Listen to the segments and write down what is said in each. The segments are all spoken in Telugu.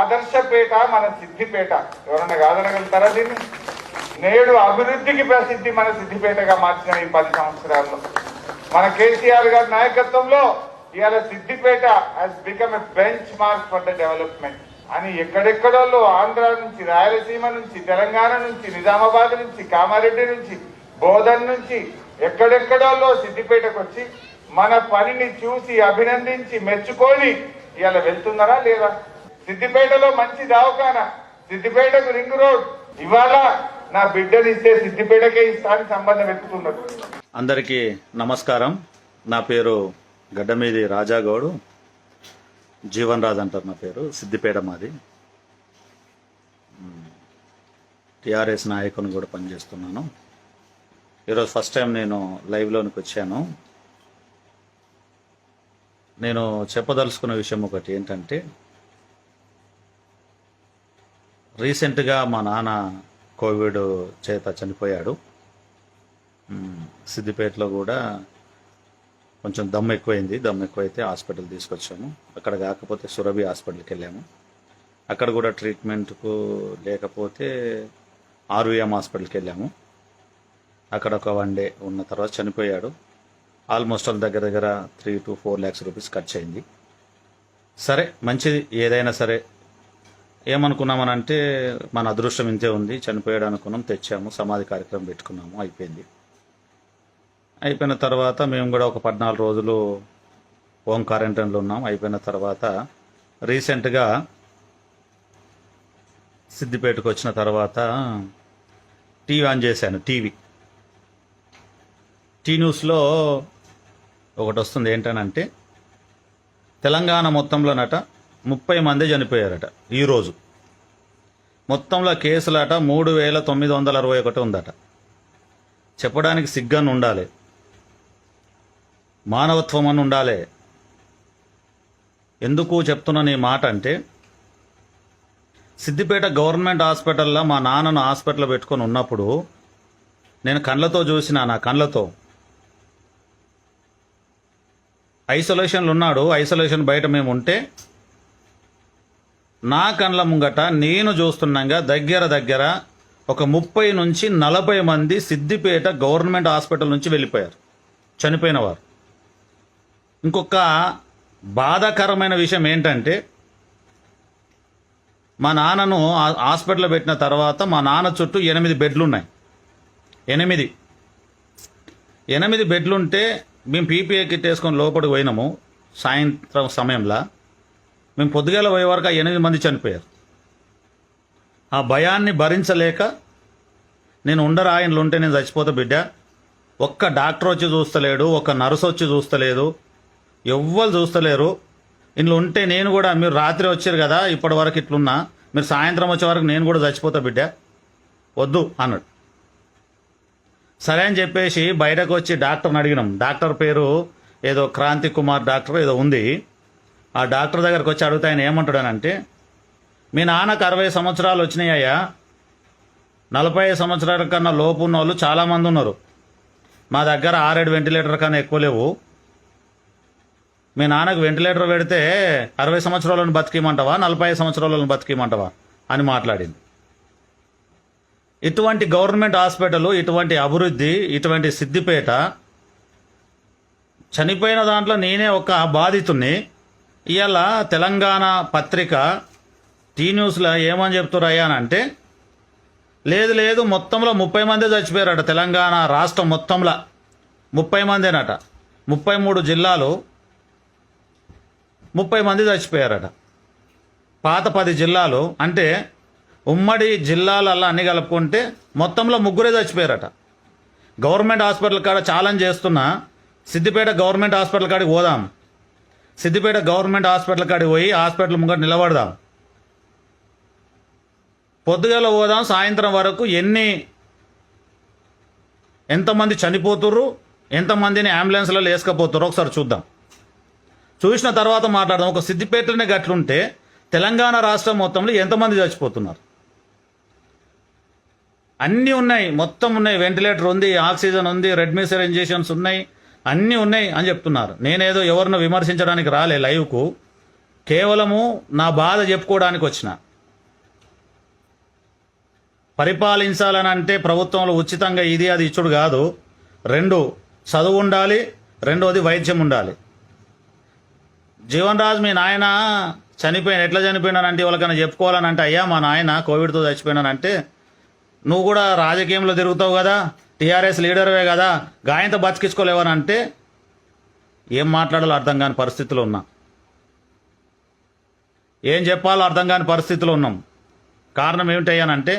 ఆదర్శపేట మన సిద్ధిపేట. ఎవరన్నా కాదనగలుగుతారా దీన్ని? నేడు అభివృద్ధికి ప్రసిద్ధి మన సిద్ధిపేటగా మార్చిన ఈ పది సంవత్సరాల్లో. మన కేసీఆర్ గారి నాయకత్వంలో ఇవాళ Siddipet has become a benchmark for the development అని ఎక్కడెక్కడోళ్ళు ఆంధ్ర నుంచి రాయలసీమ నుంచి తెలంగాణ నుంచి నిజామాబాద్ నుంచి కామారెడ్డి నుంచి బోధన్ నుంచి ఎక్కడెక్కడోళ్ళు సిద్దిపేటకు వచ్చి మన పనిని చూసి అభినందించి మెచ్చుకొని ఇవాళ వెళ్తున్నారా లేదా? సిద్దిపేటలో మంచి దవాఖానా సిద్దిపేటకు రింగ్ రోడ్. ఇవాళ నా బిడ్డని ఇస్తే సిద్దిపేటకే ఇస్తా సంబంధం వెతుకుతున్నారు. అందరికీ నమస్కారం. నా పేరు గడ్డమీది రాజాగౌడు. జీవన్ రాజ్ అంటారు నా పేరు సిద్దిపేట మాది. టిఆర్ఎస్ నాయకుని కూడా పనిచేస్తున్నాను. ఈరోజు ఫస్ట్ టైం నేను లైవ్లోనికి వచ్చాను. నేను చెప్పదలుచుకున్న విషయం ఒకటి ఏంటంటే రీసెంట్గా మా నాన్న కోవిడ్ చేత చనిపోయాడు. సిద్దిపేటలో కూడా కొంచెం దమ్ ఎక్కువైంది. దమ్ ఎక్కువైతే హాస్పిటల్ తీసుకొచ్చాము. అక్కడ కాకపోతే సురభి హాస్పిటల్కి వెళ్ళాము. అక్కడ కూడా ట్రీట్మెంట్కు లేకపోతే ఆర్వీఎం హాస్పిటల్కి వెళ్ళాము. అక్కడ ఒక వన్ డే ఉన్న తర్వాత చనిపోయాడు. ఆల్మోస్ట్ ఆల్ దగ్గర దగ్గర three to four lakhs rupees ఖర్చు అయింది సరే మంచిది. ఏదైనా సరే ఏమనుకున్నామనంటే మన అదృష్టం ఇంతే ఉంది చనిపోయాడు అనుకున్నాం తెచ్చాము సమాధి కార్యక్రమం పెట్టుకున్నాము అయిపోయింది. అయిపోయిన తర్వాత మేము కూడా ఒక పద్నాలుగు రోజులు హోమ్ క్వారంటైన్లో ఉన్నాం. అయిపోయిన తర్వాత రీసెంట్గా సిద్దిపేటకు వచ్చిన తర్వాత టీవీ ఆన్ చేశాను టీవీ. టీ న్యూస్లో ఒకటి వస్తుంది ఏంటనంటే తెలంగాణ మొత్తంలోనట ముప్పై మంది చనిపోయారట ఈరోజు మొత్తంలో కేసులట మూడు వేల తొమ్మిది వందల అరవై ఒకటి ఉందట. చెప్పడానికి సిగ్గన్ ఉండాలి. మానవత్వం అని ఉండాలి. ఎందుకు చెప్తున్నాను ఈ మాట అంటే సిద్దిపేట గవర్నమెంట్ హాస్పిటల్లో మా నాన్నను హాస్పిటల్లో పెట్టుకొని ఉన్నప్పుడు నేను కళ్ళతో చూసిన నా కళ్ళతో. ఐసోలేషన్లు ఉన్నాడు ఐసోలేషన్ బయట మేము ఉంటే నా కండ్ల ముంగట నేను చూస్తున్నాగా దగ్గర దగ్గర ఒక ముప్పై నుంచి నలభై మంది సిద్దిపేట గవర్నమెంట్ హాస్పిటల్ నుంచి వెళ్ళిపోయారు. చనిపోయిన వారు ఇంకొక బాధాకరమైన విషయం ఏంటంటే మా నాన్నను ఆ- హాస్పిటల్లో పెట్టిన తర్వాత మా నాన్న చుట్టూ ఎనిమిది బెడ్లు ఉన్నాయి ఎనిమిది. ఎనిమిది బెడ్లుంటే మేము పీపీఏ కిట్ వేసుకొని లోపలికి పోయినాము సాయంత్రం సమయంలో. మేము పొద్దుగాల పోయే వరకు ఆ ఎనిమిది మంది చనిపోయారు. ఆ భయాన్ని భరించలేక నేను ఉండరా ఆయనలు ఉంటే నేను చచ్చిపోతా బిడ్డ. ఒక్క డాక్టర్ వచ్చి చూస్తలేడు ఒక్క నర్స్ వచ్చి చూస్తలేదు ఎవ్వరు చూస్తలేరు. ఇంట్లో ఉంటే నేను కూడా మీరు రాత్రి వచ్చారు కదా ఇప్పటి వరకు ఇట్లున్నా మీరు సాయంత్రం వచ్చే వరకు నేను కూడా చచ్చిపోతా బిడ్డ. వద్దు అన్నాడు. సరే అని చెప్పేసి బయటకు వచ్చి డాక్టర్ని అడిగినాం. డాక్టర్ పేరు ఏదో క్రాంతి కుమార్ డాక్టర్ ఏదో ఉంది. ఆ డాక్టర్ దగ్గరకు వచ్చి అడిగితే ఆయన ఏమంటాడనంటే మీ నాన్నకు అరవై సంవత్సరాలు వచ్చినాయ్యా నలభై సంవత్సరాల కన్నా లోపు ఉన్న వాళ్ళు చాలామంది ఉన్నారు. మా దగ్గర ఆరేడు వెంటిలేటర్ కన్నా ఎక్కువ లేవు. మీ నాన్నకు వెంటిలేటర్ పెడితే అరవై సంవత్సరాలను బతికిమంటావా నలభై సంవత్సరాలను బతికిమంటావా? అని మాట్లాడింది. ఇటువంటి గవర్నమెంట్ హాస్పిటల్ ఇటువంటి అభివృద్ధి ఇటువంటి సిద్దిపేట చనిపోయిన దాంట్లో నేనే ఒక బాధితుణ్ణి. ఇవాళ తెలంగాణ పత్రిక టీ న్యూస్లో ఏమని చెప్తురయ్యా అని అంటే లేదు లేదు మొత్తంలో ముప్పై మంది చచ్చిపోయారట తెలంగాణ రాష్ట్రం మొత్తంలో. ముప్పై మందేనట. ముప్పై మూడు జిల్లాలు ముప్పై మంది చచ్చిపోయారట. పాత పది జిల్లాలు అంటే ఉమ్మడి జిల్లాలల్లా అన్ని కలుపుకుంటే మొత్తంలో ముగ్గురే చచ్చిపోయారట. గవర్నమెంట్ హాస్పిటల్ కాడ ఛాలెంజ్ చేస్తున్నా సిద్దిపేట గవర్నమెంట్ హాస్పిటల్ కాడికి పోదాం. సిద్దిపేట గవర్నమెంట్ హాస్పిటల్ కాడికి పోయి హాస్పిటల్ ముంగట నిలబడదాం. పొద్దుగాల పోదాం సాయంత్రం వరకు ఎన్ని ఎంతమంది చనిపోతుర్రు ఎంతమందిని అంబులెన్స్లలో వేసుకపోతుర్రు ఒకసారి చూద్దాం. చూసిన తర్వాత మాట్లాడదాం. ఒక సిద్దిపేటలోనే గట్లుంటే తెలంగాణ రాష్ట్రం మొత్తంలో ఎంతమంది చచ్చిపోతున్నారు? అన్నీ ఉన్నాయి. మొత్తం ఉన్నాయి. వెంటిలేటర్ ఉంది ఆక్సిజన్ ఉంది రెడ్మీ సిరెంజేషన్స్ ఉన్నాయి. అన్నీ ఉన్నాయి అని చెప్తున్నారు. నేనేదో ఎవరినో విమర్శించడానికి రాలే లైవ్కు. కేవలము నా బాధ చెప్పుకోవడానికి వచ్చిన. పరిపాలించాలని అంటే ప్రభుత్వంలో ఉచితంగా ఇది అది ఇచ్చుడు కాదు. రెండు చదువు ఉండాలి. రెండోది వైద్యం ఉండాలి. జీవన్ రాజ్ మీ నాయన చనిపోయిన ఎట్లా చనిపోయినానంటే ఎవరికైనా చెప్పుకోవాలని అంటే అయ్యా మా నాయన కోవిడ్తో చచ్చిపోయినానంటే నువ్వు కూడా రాజకీయంలో తిరుగుతావు కదా. టీఆర్ఎస్ లీడర్వే కదా గాయంతో బతికించుకోలేవని అంటే ఏం మాట్లాడాలో అర్థం కాని పరిస్థితులు ఉన్నా. ఏం చెప్పాలో అర్థం కాని పరిస్థితులు ఉన్నాం. కారణం ఏమిటయ్యానంటే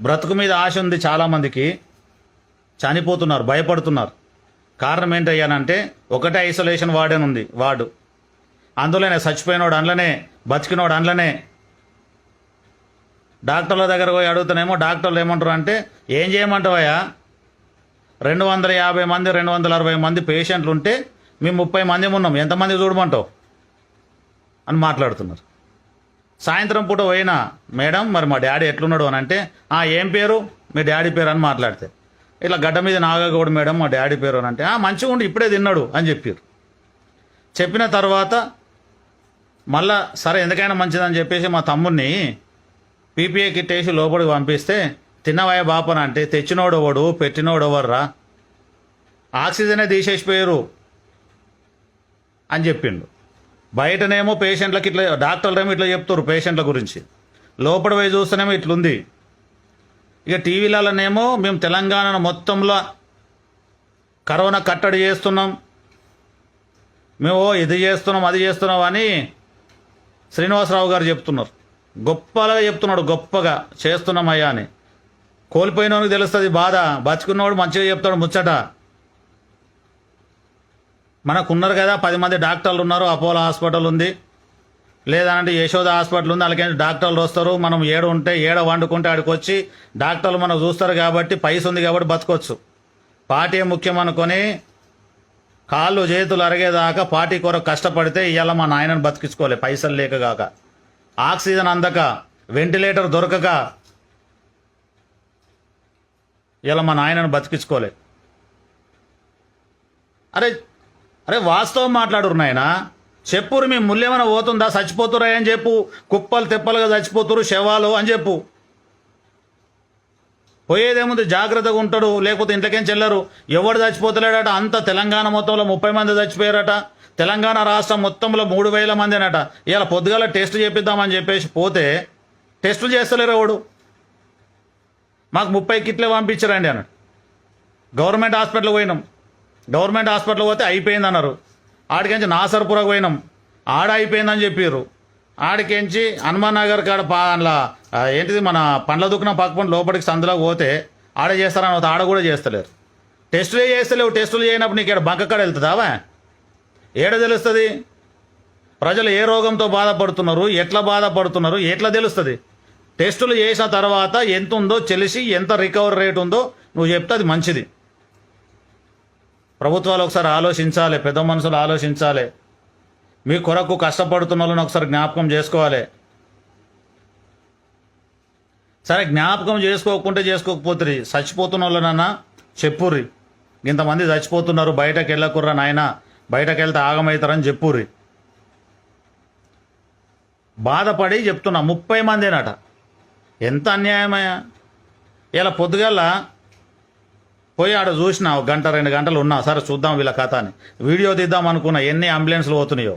బ్రతుకు మీద ఆశ ఉంది చాలామందికి చనిపోతున్నారు భయపడుతున్నారు. కారణం ఏంటయ్యానంటే ఒకటే ఐసోలేషన్ వార్డెన్ ఉంది వార్డు. అందులోనే చచ్చిపోయినోడు అందులోనే బతికినోడు అందులోనే డాక్టర్ల దగ్గర పోయి అడుగుతానేమో డాక్టర్లు ఏమంటారు అంటే ఏం చేయమంటావయ్యా? రెండు వందల యాభై మంది రెండు వందల అరవై మంది పేషెంట్లు ఉంటే మేము ముప్పై మంది ఉన్నాం. ఎంతమంది చూడమంటావు? అని మాట్లాడుతున్నారు. సాయంత్రం పూట పోయినా మేడం మరి మా డాడీ ఎట్లున్నాడు అని అంటే "ఆ, ఏం పేరు? మీ డాడీ పేరు అని మాట్లాడితే. ఇట్లా గడ్డ మీద నాగగౌడ్ మేడం మా డాడీ పేరు అని అంటే "ఆ, మంచిగా ఉండి ఇప్పుడే తిన్నాడు అని చెప్పారు. చెప్పిన తర్వాత మళ్ళా సరే ఎందుకైనా మంచిదని చెప్పేసి మా తమ్ముడిని పీపీఏ కిట్ వేసి లోపలికి పంపిస్తే తిన్నవాయ బాపన అంటే తెచ్చినోడెవడు పెట్టినోడెవర్రా ఆక్సిజనే తీసేసిపోయారు అని చెప్పిండు. బయటనేమో పేషెంట్లకి ఇట్లా డాక్టర్లేమో ఇట్లా చెప్తారు పేషెంట్ల గురించి. లోపల పోయి చూస్తేనేమో ఇట్లుంది. ఇక టీవీలలోనేమో మేము తెలంగాణ మొత్తంలో కరోనా కట్టడి చేస్తున్నాం. మేము ఇది చేస్తున్నాం అది చేస్తున్నాం అని శ్రీనివాసరావు గారు చెప్తున్నారు. గొప్పగా చెప్తున్నాడు గొప్పగా చేస్తున్నామయ్యా అని. కోల్పోయినోనికి తెలుస్తుంది బాధ. బతుకున్నవాడు మంచిగా చెప్తాడు ముచ్చట. మనకున్నారు కదా పది మంది డాక్టర్లు ఉన్నారు అపోలో హాస్పిటల్ ఉంది. లేదంటే యశోద హాస్పిటల్ ఉంది అలాగే డాక్టర్లు వస్తారు. మనం ఏడ ఉంటే ఏడ వండుకుంటే ఆడికి వచ్చి డాక్టర్లు మనం చూస్తారు కాబట్టి పైస ఉంది కాబట్టి బతకొచ్చు. పార్టీ ముఖ్యం అనుకొని కాళ్ళు చేతులు అరిగేదాకా పార్టీ కొరకు కష్టపడితే ఇవాళ మా నాయనను బతికించుకోలే పైసలు లేక కాక ఆక్సిజన్ అందక వెంటిలేటర్ దొరకక ఇలా మా నాయనను బతికించుకోలే. అరే అరే వాస్తవం మాట్లాడురు నాయన. చెప్పురు మీ ముల్లేమైనా పోతుందా? చచ్చిపోతురా అని చెప్పు. కుప్పలు తెప్పలుగా చచ్చిపోతురు శవాలు అని చెప్పు. పోయేదేముంది? జాగ్రత్తగా ఉంటాడు. లేకపోతే ఇంట్లోకేం చెల్లరు? ఎవడు చచ్చిపోతలేడట? అంత తెలంగాణ మొత్తంలో ముప్పై మంది చచ్చిపోయారట. తెలంగాణ రాష్ట్రం మొత్తంలో మూడు వేల మంది అనట ఇలా పొద్దుగాల టెస్ట్ చేపిద్దామని చెప్పేసి పోతే టెస్టులు చేస్తలేరు ఎవడు? మాకు ముప్పై కిట్లే పంపించారండి అన్నాడు. గవర్నమెంట్ హాస్పిటల్ పోయినాం. గవర్నమెంట్ హాస్పిటల్ పోతే అయిపోయింది అన్నారు. ఆడికించి నాసర్పురకు పోయినాం. ఆడ అయిపోయిందని చెప్పారు ఆడికించి హనుమాన్ నగర్ కాడ అందులో ఏంటిది మన పండ్ల దుక్కున పక్కపండి లోపలికి సందులో పోతే ఆడ చేస్తారని ఆడ కూడా చేస్తలేరు. టెస్టులే చేస్తలేవు. టెస్టులు చేయనప్పుడు నీకు ఇక్కడ బంక కాడ వెళ్తుందావా ఏడ తెలుస్తుంది? ప్రజలు ఏ రోగంతో బాధపడుతున్నారు? ఎట్లా బాధపడుతున్నారు? ఎట్లా తెలుస్తుంది? టెస్టులు చేసిన తర్వాత ఎంత ఉందో తెలిసి ఎంత రికవరీ రేట్ ఉందో నువ్వు చెప్తే అది మంచిది. ప్రభుత్వాలు ఒకసారి ఆలోచించాలి పెద్ద మనుషులు ఆలోచించాలి. మీ కొరకు కష్టపడుతున్న వాళ్ళని ఒకసారి జ్ఞాపకం చేసుకోవాలి. సరే జ్ఞాపకం చేసుకోకుంటే చేసుకోకపోతుంది చచ్చిపోతున్న వాళ్ళనన్నా చెప్పుర్రి. ఇంతమంది చచ్చిపోతున్నారు బయటకు వెళ్ళకుర్రా నాయన బయటకు వెళ్తే ఆగమవుతారని చెప్పుర్రి. బాధపడి చెప్తున్నా ముప్పై మందేనట. ఎంత అన్యాయమయ్యా? ఇలా పొద్దుగల పోయి ఆడ చూసిన ఒక గంట రెండు గంటలు ఉన్నా సరే చూద్దాం వీళ్ళ కథ అని వీడియో తీద్దాం అనుకున్నా ఎన్ని అంబులెన్స్లు పోతున్నాయో.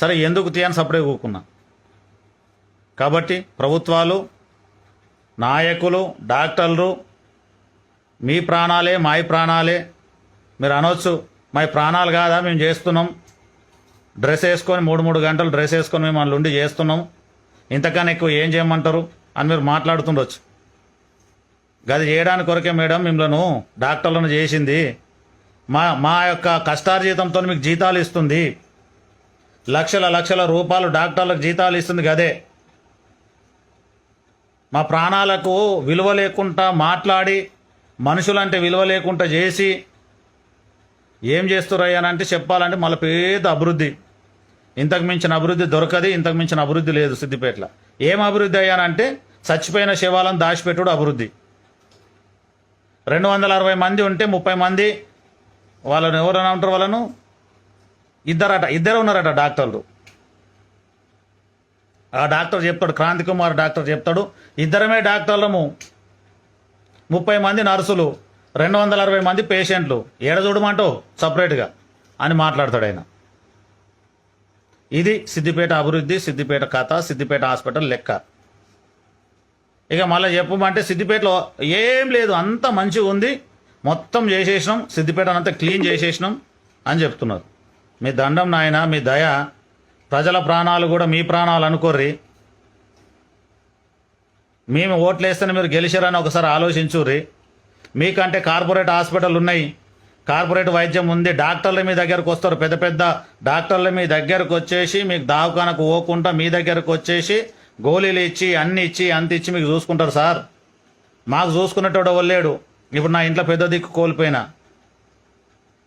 సరే ఎందుకు తీయని సపరేట్ కూకున్నా? కాబట్టి ప్రభుత్వాలు నాయకులు డాక్టర్లు మీ ప్రాణాలే మాయి ప్రాణాలే. మీరు అనొచ్చు మా ప్రాణాలు కాదా మేము చేస్తున్నాం. డ్రెస్ వేసుకొని మూడు మూడు గంటలు డ్రెస్ వేసుకొని మేము అందులో ఉండి చేస్తున్నాం. ఇంతకన్నా ఎక్కువ ఏం చేయమంటారు? అని మీరు మాట్లాడుతుండొచ్చు. గది చేయడానికి కొరకే మేడం మిమ్మల్ని డాక్టర్లను చేసింది. మా మా యొక్క కష్టార్జితంతో మీకు జీతాలు ఇస్తుంది. లక్షల లక్షల రూపాయలు డాక్టర్లకు జీతాలు ఇస్తుంది గదే. మా ప్రాణాలకు విలువ లేకుండా మాట్లాడి మనుషులంటే విలువ లేకుండా చేసి ఏం చేస్తున్నారయ్యానంటే చెప్పాలంటే మళ్ళీ పెద్ద అభివృద్ధి. ఇంతకు మించిన అభివృద్ధి దొరకది ఇంతకు మించిన అభివృద్ధి లేదు సిద్దిపేటలో. ఏం అభివృద్ధి అయ్యానంటే చచ్చిపోయిన శవాలను దాచిపెట్టుడు అభివృద్ధి. రెండు వందల అరవై మంది ఉంటే ముప్పై మంది వాళ్ళను ఎవరైనా ఉంటారు వాళ్ళను? ఇద్దరట ఇద్దరు ఉన్నారట డాక్టర్లు. ఆ డాక్టర్ చెప్తాడు క్రాంతి కుమార్ డాక్టర్ చెప్తాడు ఇద్దరమే డాక్టర్లము. ముప్పై మంది నర్సులు రెండు వందల అరవై మంది పేషెంట్లు. ఏడ చూడమంటావు? సపరేట్గా అని మాట్లాడతాడు ఆయన. ఇది సిద్దిపేట అభివృద్ధి సిద్దిపేట కథ సిద్దిపేట హాస్పిటల్ లెక్క. ఇక మళ్ళీ చెప్పమంటే సిద్దిపేటలో ఏం లేదు అంత మంచిగా ఉంది. మొత్తం చేసేసినాం సిద్దిపేట అంతా క్లీన్ చేసేసినాం అని చెప్తున్నారు. మీ దండం నాయన మీ దయ ప్రజల ప్రాణాలు కూడా మీ ప్రాణాలు అనుకోర్రి. మేము ఓట్లు వేస్తేనే మీరు గెలిచారని ఒకసారి ఆలోచించుర్రి. మీకంటే కార్పొరేట్ హాస్పిటల్ ఉన్నాయి. కార్పొరేట్ వైద్యం ఉంది. డాక్టర్లు మీ దగ్గరకు వస్తారు. పెద్ద పెద్ద డాక్టర్లు మీ దగ్గరకు వచ్చేసి మీకు దావకానకు పోకుండా మీ దగ్గరకు వచ్చేసి గోళీలు ఇచ్చి అన్ని ఇచ్చి అంత ఇచ్చి మీకు చూసుకుంటారు సార్. మాకు చూసుకునేటోడు వల్లేడు ఇప్పుడు నా ఇంట్లో పెద్ద దిక్కు కోల్పోయినా.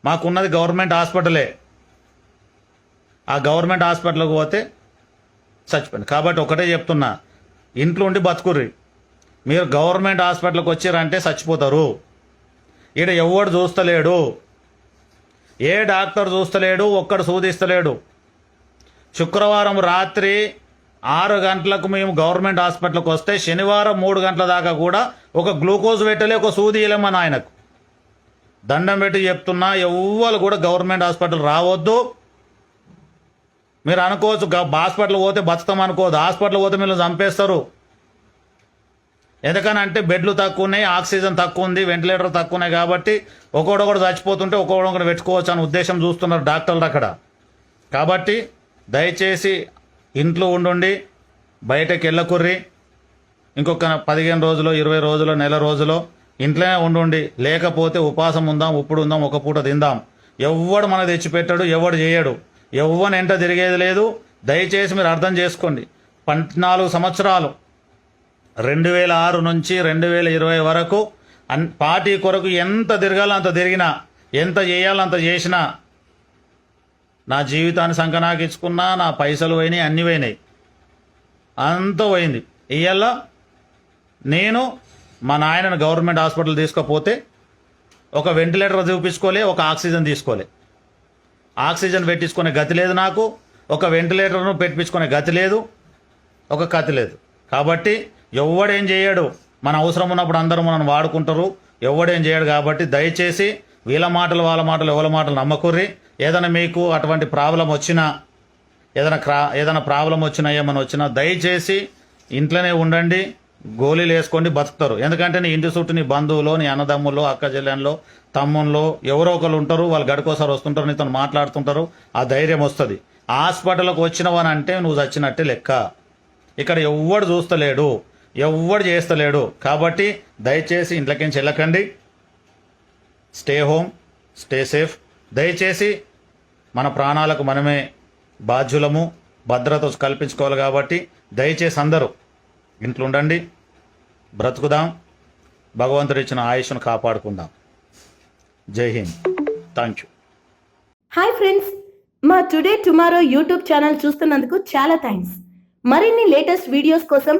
మాకున్నది గవర్నమెంట్ హాస్పిటలే. ఆ గవర్నమెంట్ హాస్పిటల్కి పోతే చచ్చిపోయింది. కాబట్టి ఒకటే చెప్తున్నా. ఇంట్లో ఉండి బతుకుర్రి. మీరు గవర్నమెంట్ హాస్పిటల్కి వచ్చారంటే చచ్చిపోతారు. ఈడ ఎవడు చూస్తలేడు? ఏ డాక్టర్ చూస్తలేడు? ఒక్కడు సూదిస్తలేడు. శుక్రవారం రాత్రి ఆరు గంటలకు మేము గవర్నమెంట్ హాస్పిటల్కి వస్తే శనివారం మూడు గంటల దాకా కూడా ఒక గ్లూకోజ్ పెట్టలే ఒక సూది ఇవ్వలేమని ఆయనకు. దండం పెట్టి చెప్తున్నా ఎవ్వరు కూడా గవర్నమెంట్ హాస్పిటల్ రావద్దు. మీరు అనుకోవచ్చు గ- హాస్పిటల్ పోతే బతుకం అనుకోవద్దు. హాస్పిటల్ పోతే మీరు చంపేస్తారు. ఎందుకనంటే బెడ్లు తక్కువ ఉన్నాయి ఆక్సిజన్ తక్కువ ఉంది వెంటిలేటర్ తక్కువ ఉన్నాయి కాబట్టి ఒకడొకడు చచ్చిపోతుంటే ఒకడొకడు పెట్టుకోవచ్చు అనే ఉద్దేశం చూస్తున్నారు డాక్టర్లు అక్కడ. కాబట్టి దయచేసి ఇంట్లో ఉండుండి బయటకు వెళ్ళకుర్రి. ఇంకొక పదిహేను రోజులు ఇరవై రోజులు నెల రోజులు ఇంట్లోనే ఉండుండి. లేకపోతే ఉపాసం ఉందాం ఉప్పుడు ఉందాం ఒక పూట తిందాం. ఎవడు మన తెచ్చిపెట్టాడు ఎవడు చేయడు. ఎవ్వని ఎంట తిరిగేది లేదు. దయచేసి మీరు అర్థం చేసుకోండి. పద్నాలుగు సంవత్సరాలు రెండు వేల ఆరు నుంచి రెండు వేల ఇరవై వరకు అన్ పార్టీ కొరకు ఎంత తిరగాలో అంత తిరిగినా ఎంత చేయాలో అంత చేసినా నా జీవితాన్ని సంకనాకించుకున్నా నా పైసలు పోయినాయి అన్నీ పోయినాయి. అంత పోయింది. ఇవాళ నేను మా నాయనను గవర్నమెంట్ హాస్పిటల్ తీసుకపోతే ఒక వెంటిలేటర్ చూపించుకోలే ఒక ఆక్సిజన్ తీసుకోలే. ఆక్సిజన్ పెట్టించుకునే గతి లేదు నాకు ఒక వెంటిలేటర్ను పెట్టించుకునే గతి లేదు ఒక కతి లేదు. కాబట్టి ఎవడేం చేయడు. మన అవసరం ఉన్నప్పుడు అందరూ మనం వాడుకుంటారు. ఎవడేం చేయడు కాబట్టి దయచేసి వీళ్ళ మాటలు వాళ్ళ మాటలు ఎవరి మాటలు నమ్మకుర్రి. ఏదైనా మీకు అటువంటి ప్రాబ్లం వచ్చినా ఏదైనా క్రా ఏదైనా ప్రాబ్లం వచ్చినా ఏమైనా వచ్చినా దయచేసి ఇంట్లోనే ఉండండి. గోళీలు వేసుకోండి బతుకుతారు. ఎందుకంటే నీ ఇంటి చుట్టూ నీ బంధువులు నీ అన్నదమ్ములు అక్క చెల్లెన్లో తమ్ముళ్ళు ఎవరో ఒకరు ఉంటారు. వాళ్ళు గడికోసారి వస్తుంటారు నీతో మాట్లాడుతుంటారు. ఆ ధైర్యం వస్తుంది. హాస్పిటల్కి వచ్చినవని అంటే నువ్వు చచ్చినట్టే లెక్క. ఇక్కడ ఎవ్వడు చూస్తలేడు. ఎవ్వడు చేస్తలేడు. కాబట్టి దయచేసి ఇంట్లోకించి వెళ్ళకండి స్టే హోమ్ స్టే సేఫ్ దయచేసి మన ప్రాణాలకు మనమే బాధ్యులము భద్రత కల్పించుకోవాలి కాబట్టి దయచేసి అందరూ ఇంట్లో ఉండండి బ్రతుకుదాం భగవంతుడు ఇచ్చిన ఆయుష్ను కాపాడుకుందాం. Jai Hind. Thank you hi friends మా టుడే టుమారో యూట్యూబ్ ఛానల్ చూస్తున్నందుకు చాలా థ్యాంక్స్ మరిన్ని లేటెస్ట్ వీడియోస్ కోసం